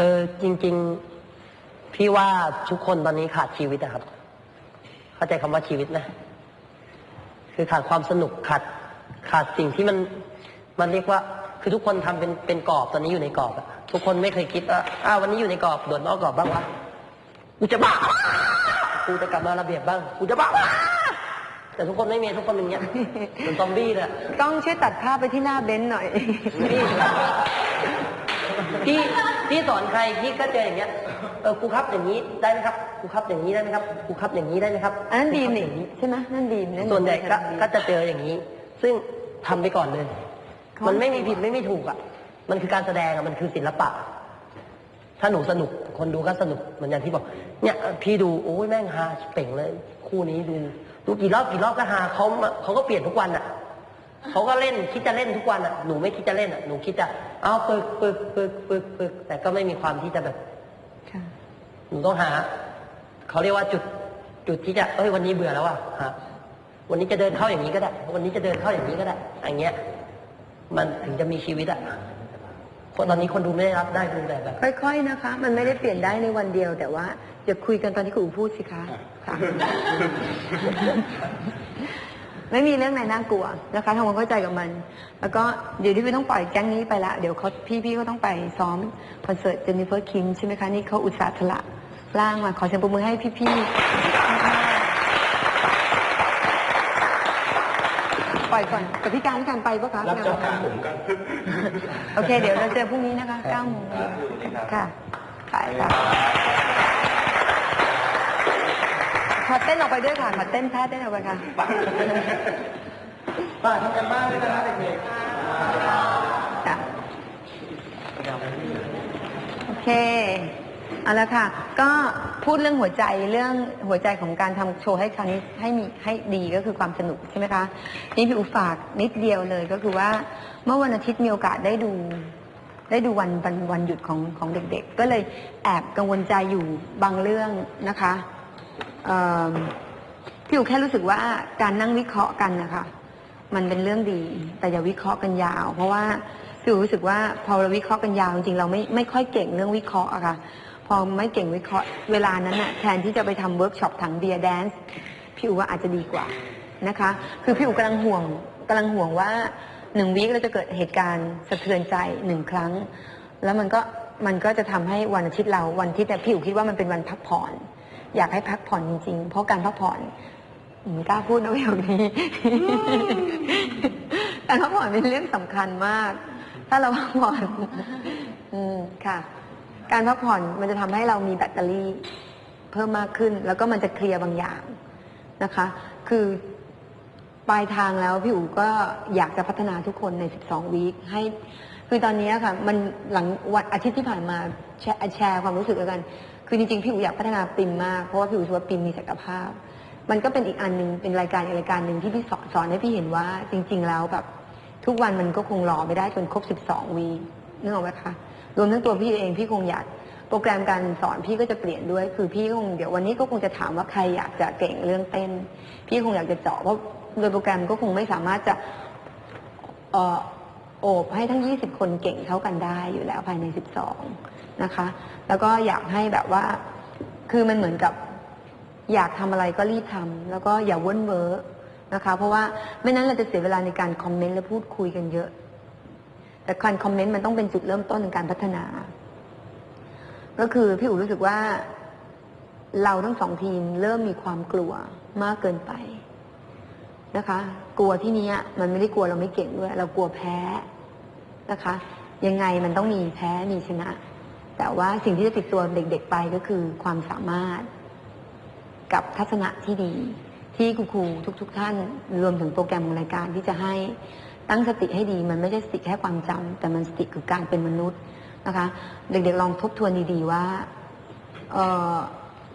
เกิจริง ๆ พี่ว่าทุกคนตอนนี้ขาดชีวิตอะครับ เข้าใจคำว่าชีวิตนะ คือขาดความสนุกขาดขาดสิ่งที่มันมันเรียกว่า คือทุกคนทำเป็นเป็นกรอบตอนนี้อยู่ในกรอบอะทุกคนไม่เคยคิดว่าอ้าววันนี้อยู่ในกรอบโดดนอกกรอบบ้างวะกูจะบ้ากูจะกลับมาระเบียบบ้างกูจะบ้าแต่ทุกคนไม่มีทุกคนเป็นอย่างเงี้ยเหมือนซอมบี้เลยอะต้องช่วยตัดภาพไปที่หน้าเบนซ์หน่อย พี่ พี่สอนใครพี่ก็เจออย่างเงี้ยเออครูครับอย่างนี้ได้ไหมครับครูครับอย่างนี้ได้ไหมครับครูครับอย่างนี้ได้ไหมครับอันนั้นดีมครูนี่ครับอย่างใช่ไหมนั่นดีมนั่นส่วนใหญ่ก็ดีมก็จะเจออย่างนี้ ซึ่งทำไปก่อนเลยเขามันไม่มีผิดไม่มีถูกอะ มันคือการแสดงอะมันคือศิลปะ ถ้าหนูสนุกคนดูก็สนุกเหมือนอย่างที่บอก เนี่ย พี่ดูโอ้ยแม่งฮาเป่งเลย คู่นี้ดูดูกี่รอบกี่รอบก็ฮาเขามาเขาก็เปลี่ยนทุกวันอะ เขาก็เล่นคิดจะเล่นทุกวันอะหนูไม่คิดจะเล่นอะหนูคิดจะเอาปึกปึกปึกปึกปึกแต่ก็ไม่มีความที่จะแบบค่ะหนูต้องหาเขาเรียกว่าจุดจุดที่จะเอ้ยวันนี้เบื่อแล้วอะฮะวันนี้จะเดินเข้าอย่างนี้ก็ได้ วันนี้จะเดินเข้าอย่างนี้ก็ได้อย่างเงี้ย มันถึงจะมีชีวิตอะคนตอนนี้คนดูไม่ได้รับได้ดูแต่แบบค่อย ๆนะคะ มันไม่ได้เปลี่ยนได้ในวันเดียว แต่ว่าอย่าคุยกันตอนที่คุณอูพูดสิคะค่ะ ไม่มีเรื่องไหนน่ากลัวนะคะทำความเข้าใจกับมัน แล้วก็เดี๋ยวที่พี่ต้องปล่อยแก๊งนี้ไปละ เดี๋ยวเขาพี่ๆก็ต้องไปซ้อมคอนเสิร์ตเจนนิเฟอร์คิมใช่ไหมคะ นี่เขาอุตส่าห์สละร่างมาขอเสียงปรบมือให้พี่ๆปล่อยก่อนกับพี่การพี่การไปปะคะรับเจ้าขาผมกันโอเค เดี๋ยวเราเจอพรุ่งนี้นะคะ9โมงค่ะไปค่ะ ขอเต้นออกไปด้วยค่ะขอเต้นแพ้เต้นออกไปค่ะป้าทำกันบ้านด้วยนะเด็กจ้ะโอเคเอาละค่ะ ก็พูดเรื่องหัวใจเรื่องหัวใจของการทำโชว์ให้ครั้งนี้ให้มีให้ดีก็คือความสนุกใช่ไหมคะ นี่พี่อุฝากนิดเดียวเลยก็คือว่าเมื่อวันอาทิตย์มีโอกาสได้ดู ได้ดูวันวันวันหยุดของของเด็กๆ ก็เลยแอบกังวลใจอยู่บางเรื่องนะคะเอิ่ม พี่อูแค่รู้สึกว่าการนั่งวิเคราะห์กันนะคะมันเป็นเรื่องดี แต่อย่าวิเคราะห์กันยาว เพราะว่าพี่อูรู้สึกว่าพอเราวิเคราะห์กันยาวจริงๆเราไม่ไม่ค่อยเก่งเรื่องวิเคราะห์อะค่ะพอไม่เก่งวิเคราะห์เวลานั้นอะแทนที่จะไปทำเวิร์กช็อปถังเบียร์แดนซ์พี่อูว่าอาจจะดีกว่านะคะ คือพี่อูกำลังห่วงกำลังห่วงว่าหนึ่งวีคเราจะเกิดเหตุการณ์สะเทือนใจหนึ่งครั้ง แล้วมันก็มันก็จะทำให้วันอาทิตย์เราวันที่แต่พี่อูคิดว่ามันเป็นวันพักผ่อน อยากให้พักผ่อนจริงๆ เพราะการพักผ่อนอืมกล้าพูดนะประโยคนี้ การพักผ่อนเป็นเรื่องสำคัญมาก ถ้าเราพักผ่อนอืมค่ะ การพักผ่อนมันจะทำให้เรามีแบตเตอรี่ เพิ่มมากขึ้น แล้วก็มันจะเคลียร์บางอย่างนะคะ คือปลายทางแล้วพี่อู๋ก็อยากจะพัฒนาทุกคนใน 12 วีคให้ คือตอนนี้ค่ะ มันหลังวันอาทิตย์ที่ผ่านมาแชร์แชร์ความรู้สึกกัน คือจริงๆ พี่อู๋อยากพัฒนาปิมมาก เพราะว่าพี่อู๋คิดว่าปิมมีศักยภาพ มันก็เป็นอีกอันหนึ่งเป็นรายการอีกรายการหนึ่งที่พี่สอนสอนให้พี่เห็นว่าจริง ๆ แล้วแบบทุกวันมันก็คงรอไม่ได้จนครบ 12 วีนึกออกไหมคะ รวมทั้งตัวพี่เองพี่คงอยากโปรแกรมการสอนพี่ก็จะเปลี่ยนด้วย คือพี่คงเดี๋ยววันนี้ก็คงจะถามว่าใครอยากจะเก่งเรื่องเต้น พี่คงอยากจะเจาะเพราะโดยโปรแกรมก็คงไม่สามารถจะเอ่อโอบให้ทั้ง 20 คนเก่งเท่ากันได้อยู่แล้วภายใน 12 นะคะ แล้วก็อยากให้แบบว่า คือมันเหมือนกับอยากทำอะไรก็รีบทำแล้วก็อย่าเว้นเว้อนะคะ เพราะว่าไม่นั้นเราจะเสียเวลาในการคอมเมนต์และพูดคุยกันเยอะ แต่การคอมเมนต์มันต้องเป็นจุดเริ่มต้นในการพัฒนา ก็คือพี่อู๋รู้สึกว่า เราทั้งสองทีมเริ่มมีความกลัวมากเกินไปนะคะ กลัวที่นี้มันไม่ได้กลัวเราไม่เก่งด้วย เรากลัวแพ้นะคะ ยังไงมันต้องมีแพ้มีชนะ แต่ว่าสิ่งที่จะติดตัวเด็กๆไปก็คือความสามารถกับทัศนะที่ดี ที่ครูๆทุก ๆ ท่าน รวมถึงโปรแกรมของรายการที่จะให้ตั้งสติให้ดี มันไม่ใช่สติแค่ความจำแต่มันสติคือการเป็นมนุษย์นะคะ เด็กๆลองทบทวนดีๆว่า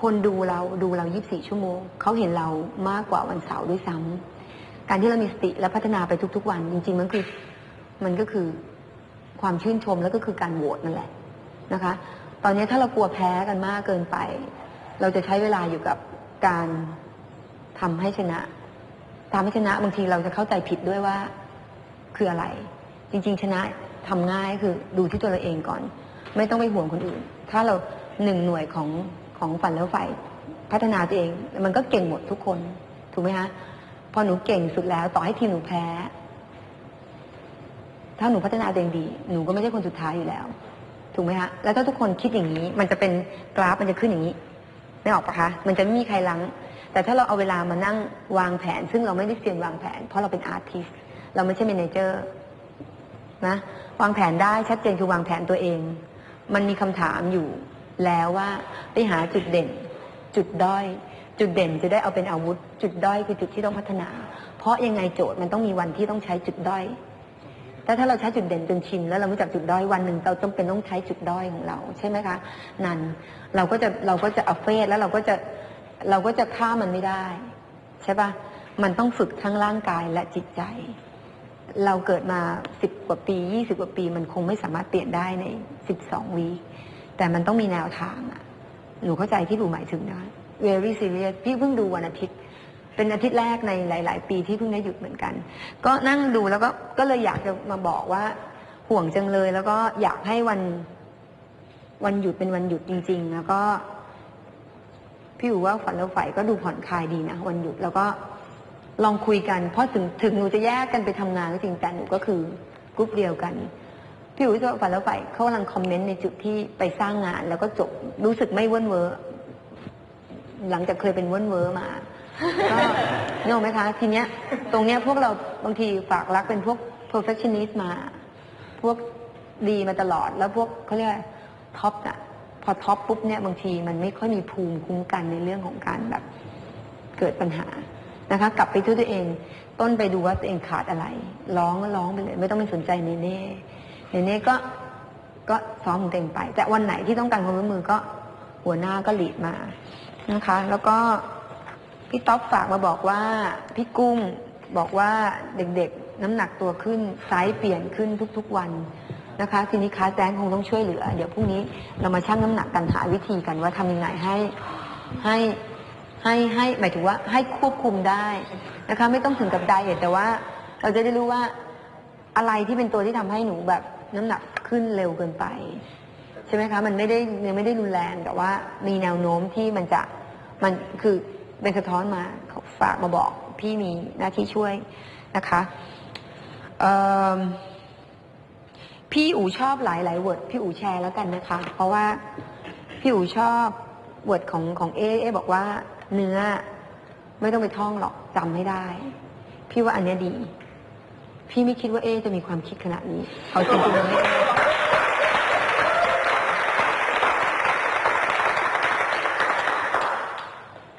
คนดูเราดูเรา 24 ชั่วโมง เขาเห็นเรามากกว่าวันเสาร์ด้วยซ้ำการที่เรามีสติและพัฒนาไปทุก ๆ วัน จริง ๆ มันคือมันก็คือความชื่นชมแล้วก็คือการโหวตนั่นแหละ นะคะ ตอนนี้ถ้าเรากลัวแพ้กันมากเกินไป เราจะใช้เวลาอยู่กับการทำให้ชนะทำให้ชนะบางทีเราจะเข้าใจผิดด้วยว่าคืออะไร จริง ๆ ชนะทำง่ายคือดูที่ตัวเราเองก่อน ไม่ต้องไปห่วงคนอื่น ถ้าเราหนึ่งหน่วยของของฝันแล้วฝ่ายพัฒนาตัวเอง มันก็เก่งหมดทุกคนถูกไหมคะพอหนูเก่งสุดแล้ว ต่อให้ทีมหนูแพ้ ถ้าหนูพัฒนาตัวเองดี หนูก็ไม่ใช่คนสุดท้ายอยู่แล้ว ถูกไหมฮะแล้วถ้าทุกคนคิดอย่างนี้ มันจะเป็นกราฟมันจะขึ้นอย่างนี้ไม่ออกปะคะมันจะไม่มีใครลัง แต่ถ้าเราเอาเวลามานั่งวางแผน ซึ่งเราไม่ได้เซียนวางแผน เพราะเราเป็นอาร์ติสเราไม่ใช่เมนเจอร์นะ วางแผนได้ชัดเจนคือวางแผนตัวเอง มันมีคำถามอยู่แล้วว่าไปหาจุดเด่น จุดด้อย จุดเด่นจะได้เอาเป็นอาวุธ จุดด้อยคือจุดที่ต้องพัฒนา เพราะยังไงโจทย์มันต้องมีวันที่ต้องใช้จุดด้อย แต่ถ้าเราใช้จุดเด่นจนชินแล้วเรารู้จักจุดด้อยวันหนึ่งเราจำเป็นต้องใช้จุดด้อยของเราใช่ไหมคะนั่นเราก็จะเราก็จะอัฟเฟสแล้วเราก็จะเราก็จะฆ่ามันไม่ได้ ใช่ปะมันต้องฝึกทั้งร่างกายและจิตใจ เราเกิดมาสิบกว่าปียี่สิบกว่าปี มันคงไม่สามารถเปลี่ยนได้ในสิบสองวีแต่มันต้องมีแนวทางอะหนูเข้าใจที่หนูหมายถึงนะ very serious พี่เพิ่งดูวันอาทิตย์ เป็นอาทิตย์แรกในหลาย ๆ ปีที่เพิ่งได้หยุดเหมือนกัน ก็นั่งดูแล้วก็ก็เลยอยากจะมาบอกว่าห่วงจังเลย แล้วก็อยากให้วันวันหยุดเป็นวันหยุดจริง ๆ แล้วก็พี่อู๋ว่าฝันแล้วใฝ่ก็ดูผ่อนคลายดีนะวันหยุดแล้วก็ลองคุยกัน เพราะถึงถึงหนูจะแยกกันไปทำงานก็จริงแต่หนูก็คือกรุ๊ปเดียวกันพี่อูว่าฝันแล้วใฝ่เขากำลังคอมเมนต์ในจุดที่ไปสร้างงาน แล้วก็จบรู้สึกไม่เว้นเวอหลังจากเคยเป็นเว้นเวอมา ก็นึกออกไหมคะ ทีเนี้ย ตรงเนี้ยพวกเราบางทีฝากรักเป็นพวก perfectionist มา พวกดีมาตลอด แล้วพวกเขาเรียกท็อปน่ะพอท็อปปุ๊บเนี่ยบางทีมันไม่ค่อยมีภูมิคุ้มกันในเรื่องของการแบบเกิดปัญหานะคะ กลับไปที่ตัวเอง ต้นไปดูว่าตัวเองขาดอะไร ร้องก็ร้องไปเลย ไม่ต้องไปสนใจเนเน่เนเน่ก็ก็ซ้อมของตัวเองไป แต่วันไหนที่ต้องการความร่วมมือก็หัวหน้าก็หลีดมานะคะ แล้วก็ พี่ต๊อบฝากมาบอกว่าพี่กุ้งบอกว่าเด็กๆ น้ำหนักตัวขึ้นไซส์เปลี่ยนขึ้นทุกๆวันนะคะทีนี้คลาสแดนคงต้องช่วยเหลือ เดี๋ยวพรุ่งนี้เรามาชั่งน้ำหนักกันหาวิธีกันว่าทำยังไงให้ให้ให้ให้หมายถึงว่าให้ควบคุมได้นะคะไม่ต้องถึงกับไดเอทแต่ว่า เราจะได้รู้ว่าอะไรที่เป็นตัวที่ทำให้หนูแบบน้ำหนักขึ้นเร็วเกินไป ใช่ไหมคะ มันไม่ได้ยังไม่ได้รุนแรงแต่ว่ามีแนวโน้มที่มันจะมันคือ เป็นสะท้อนมาเขาฝากมาบอกพี่มีหน้าที่ช่วยนะคะพี่อู๋ชอบหลายหลายเวิร์ดพี่อู๋แชร์แล้วกันนะคะ เพราะว่าพี่อู๋ชอบเวิร์ดของของเอเอบอกว่าเนื้อไม่ต้องไปท่องหรอกจำไม่ได้ พี่ว่าอันเนี้ยดี พี่ไม่คิดว่าเอจะมีความคิดขนาดนี้ เอาจริงๆเลย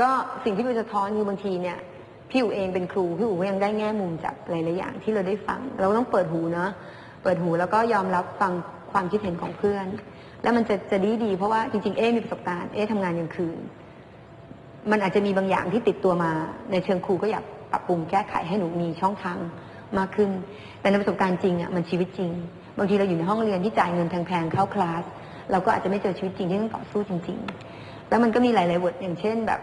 ก็ สิ่งที่พี่สะท้อนคือบางทีเนี่ยพี่อู๋เองเป็นครูพี่อู๋ก็ยังได้แง่มุมจากหลายๆอย่างที่เราได้ฟัง เราต้องเปิดหูเนาะเปิดหูแล้วก็ยอมรับฟังความคิดเห็นของเพื่อน แล้วมันจะจะดีดี เพราะว่าจริงๆเอ๊มีประสบการณ์เอ๊ทำงานกลางคืน มันอาจจะมีบางอย่างที่ติดตัวมา ในเชิงครูก็อยากปรับปรุงแก้ไขให้หนูมีช่องทางมากขึ้น แต่ในประสบการณ์จริงอะมันชีวิตจริง บางทีเราอยู่ในห้องเรียนที่จ่ายเงินแพงๆเข้าคลาสเราก็อาจจะไม่เจอชีวิตจริงที่ต้องต่อสู้จริง ๆ แล้วมันก็มีหลายๆบทอย่างเช่นแบบ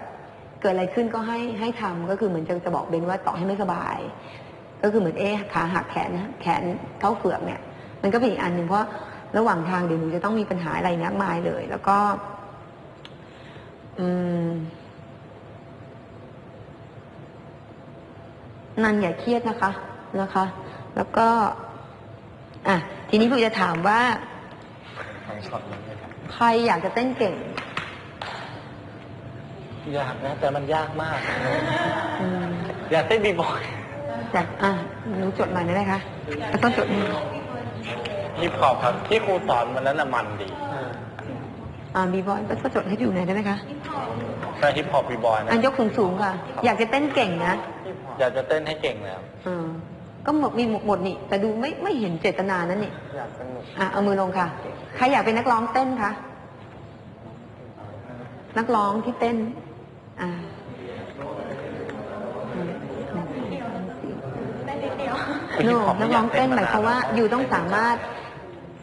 เกิดอะไรขึ้นก็ให้ให้ทำก็คือเหมือนจะจะบอกเบนว่าต่อให้ไม่สบาย ก็คือเหมือนเอ๊ะขาหักแขนแขนเข้าเฟือกเนี่ย มันก็เป็นอีกอันหนึ่งเพราะระหว่างทางเดี๋ยวหนูจะต้องมีปัญหาอะไรมากมายเลย แล้วก็ อืมนันอย่าเครียดนะคะนะคะ แล้วก็ อะทีนี้พี่จะถามว่าทั้งช็อตนั้นเลยครับใครอยากจะเต้นเก่ง ยากนะ แต่มันยากมาก อืมอยากเต้นบีบอยอยากอะหนูจดมาได้ไหมคะแล้วต้องจดมาฮิปฮอปครับ ที่ครูสอนวันนั้นน่ะมันดี อ่าบีบอยก็จดให้พี่อยู่ไหนอยได้ไหมคะแต่ฮิปฮอปบีบอยนะอันยกสูงสูงๆค่ะ อยากจะเต้นเก่งนะอยากจะเต้นให้เก่งแล้วอ่าก็หมดมีหมดนี่ แต่ดูไม่ไม่เห็นเจตนานั่นนี่ อยากสนุกอะเอามือลงค่ะ ใครอยากเป็นนักร้องเต้นคะ นักร้องที่เต้น อ่าโนนักร้องเต้นหมายความว่าอยู่ต้องสามารถ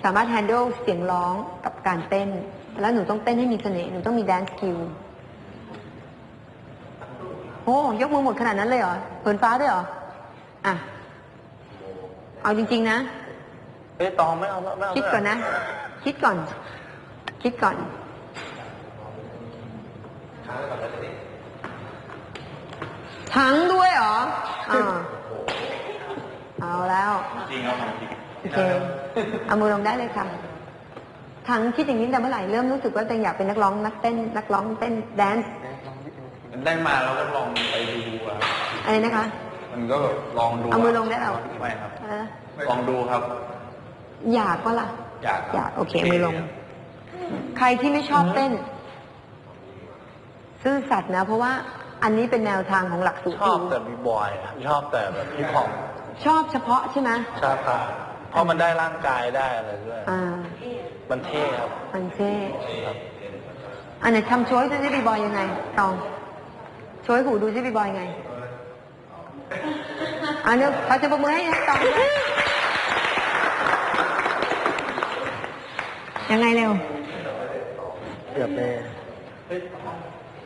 สามารถ handle เสียงร้องกับการเต้น แล้วหนูต้องเต้นให้มีเสน่ห์หนูต้องมี dance skill โอ้ยกมือหมดขนาดนั้นเลยเหรอเปินฟ้าด้วยเหรอ อะ เอาจริง ๆ นะเฮ้ยตองไม่เอาไม่เอาคิดก่อนนะ คิดก่อน คิดก่อน ทั้งด้วยเหรออ่าเอาแล้วจริงครับจริงโอเคเอามือลงได้เลยค่ะทั้งคิดอย่างนี้แต่เมื่อไหร่เริ่มรู้สึกว่าตัวเองอยากเป็นนักร้องนักเต้น นักร้องเต้นแดนซ์ได้มาแล้วก็ลองไปดูอะครับอะไรนะคะ มันก็แบบลองดูเอามือลงได้เหรอไม่ครับอะไรนะลองดูครับ อยากก็ล่ะ อยากครับอยากโอเคมือลง ใครที่ไม่ชอบเต้น ซื่อสัตย์นะ เพราะว่า อันนี้เป็นแนวทางของหลักสูตรชอบแต่บีบอยอะชอบแต่แบบฮิปฮอปชอบเฉพาะใช่ไหมชอบครับเพราะมันได้ร่างกายได้อะไรด้วยอ่ามันเท่ครับมันเท่ครับอันไหนทำโชว์ให้ดูซิบีบอยยังไงตองโชว์ให้หูดูซิบีบอยยังไงอันนี้ขอจะประมือให้ตองด้วยยังไงเร็วเกือบเลย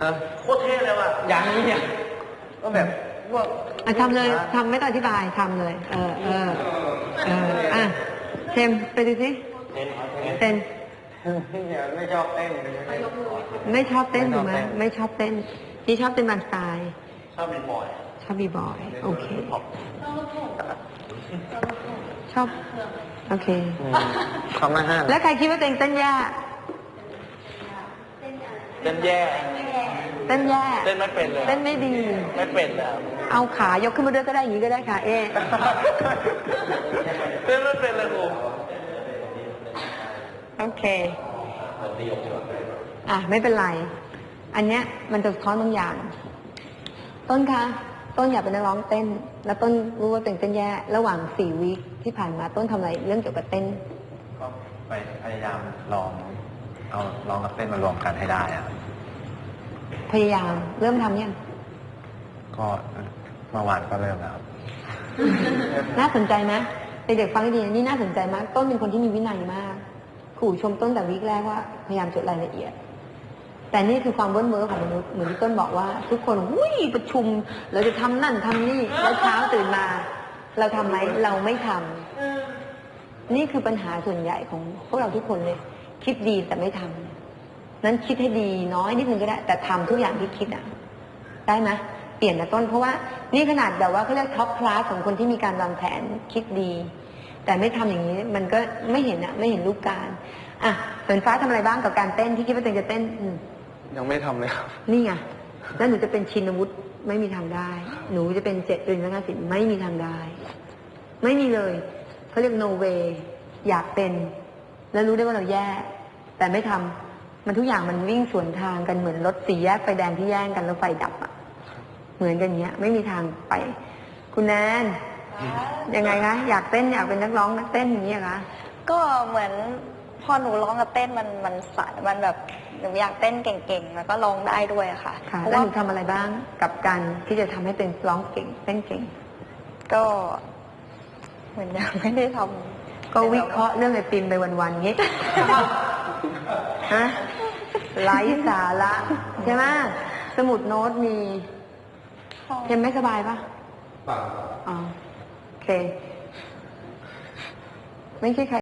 ฮะโคตรเท่เลยว่ะยังนี่เนี่ยก็แบบว่าอะทำเลยทำไม่ต้องอธิบายทำเลย เออเออเอออะเทมไปดูสิเต้นเต้นไม่ชอบเต้นไม่ชอบเต้นถูกไหมไม่ชอบเต้นนี่ชอบเต้นบางสไตล์ชอบบีบอยชอบบีบอยโอเคฮอปชอบโอเคทำมาห้าแล้วใครคิดว่าตัวเองเต้นแย่เต้นแย่ เต้นแย่เต้นไม่เป็นเลยเต้นไม่ดี ไม่เป็นแล้วเอาขายกขึ้นมาด้วยก็ได้อย่างนี้ก็ได้ค่ะ เอ๊ะเต้นไม่เป็นเลยครูโอเคอะไม่เป็นไร อันเนี้ยมันจะสะท้อนบางอย่าง ต้นคะต้นอยากเป็นนักร้องเต้น แล้วต้นรู้ว่าตัวเองเต้นแย่ระหว่างสี่วีคที่ผ่านมาต้นทำอะไรเรื่องเกี่ยวกับเต้น ก็ไปพยายามลอง เอาลองกับเต้นมารวมกันให้ได้อะ พยายาม เริ่มทำยัง ก็เมื่อวานก็เริ่มแล้วครับน่าสนใจไหมเด็กๆฟังให้ดีนะนี่น่าสนใจมาก ต้นเป็นคนที่มีวินัยมากขู่ชมต้นแต่วิกแรกว่าพยายามจดรายละเอียด แต่นี่คือความเวิ้นเว้อของมนุษย์เหมือนที่ต้นบอกว่า ทุกคนวิ่งประชุมเราจะทำนั่นทำนี่แล้วเช้าตื่นมา เราทำไหมเราไม่ทำนี่คือปัญหาส่วนใหญ่ของพวกเราทุกคนเลย คิดดีแต่ไม่ทำ นั้นคิดให้ดีน้อยนิดนึงก็ได้ แต่ทำทุกอย่างที่คิดอะ ได้ไหมเปลี่ยนนะต้นเพราะว่านี่ขนาดแบบว่าเขาเรียกท็อปคลาสของคนที่มีการวางแผนคิดดี แต่ไม่ทำอย่างนี้มันก็ไม่เห็นอะไม่เห็นรูปการอะฝนฟ้าทำอะไรบ้างกับการเต้นที่คิดว่าตัวเองจะเต้นอืมยังไม่ทำเลยครับ นี่ไงแล้วหนูจะเป็นชินวุฒิไม่มีทางได้ หนูจะเป็นเจ็ดเรียนนักงานศิลป์ไม่มีทางได้ ไม่มีเลยเขาเรียก no way อยากเป็น แล้วรู้ได้ว่าเราแย่ แต่ไม่ทำ มันทุกอย่างมันวิ่งสวนทางกันเหมือนรถสี่แยกไฟแดงที่แย่งกันแล้วไฟดับอะเหมือนกันเนี้ย ไม่มีทางไป คุณแนนยังไงคะอยากเต้นอยากเป็นนักร้องนักเต้นอย่างนี้ยเหรอคะก็เหมือนพอหนูร้องกับเต้นมันมันสายมันแบบหนูอยากเต้นเก่งๆ แล้วก็ร้องได้ด้วยอะค่ะค่ะเพราะแล้วว่าหนูทำอะไรบ้างกับการที่จะทำให้เป็นร้องเก่งเต้นเก่ง ก็เหมือนยังไม่ได้ทำก็วิเคราะห์เรื่องไอปิมไปวันๆงี้ฮะ ไร้สาระใช่ไหมสมุดโน้ตมีเทมไม่สบายปะอ๋อโอเค ไม่ใช่ใคร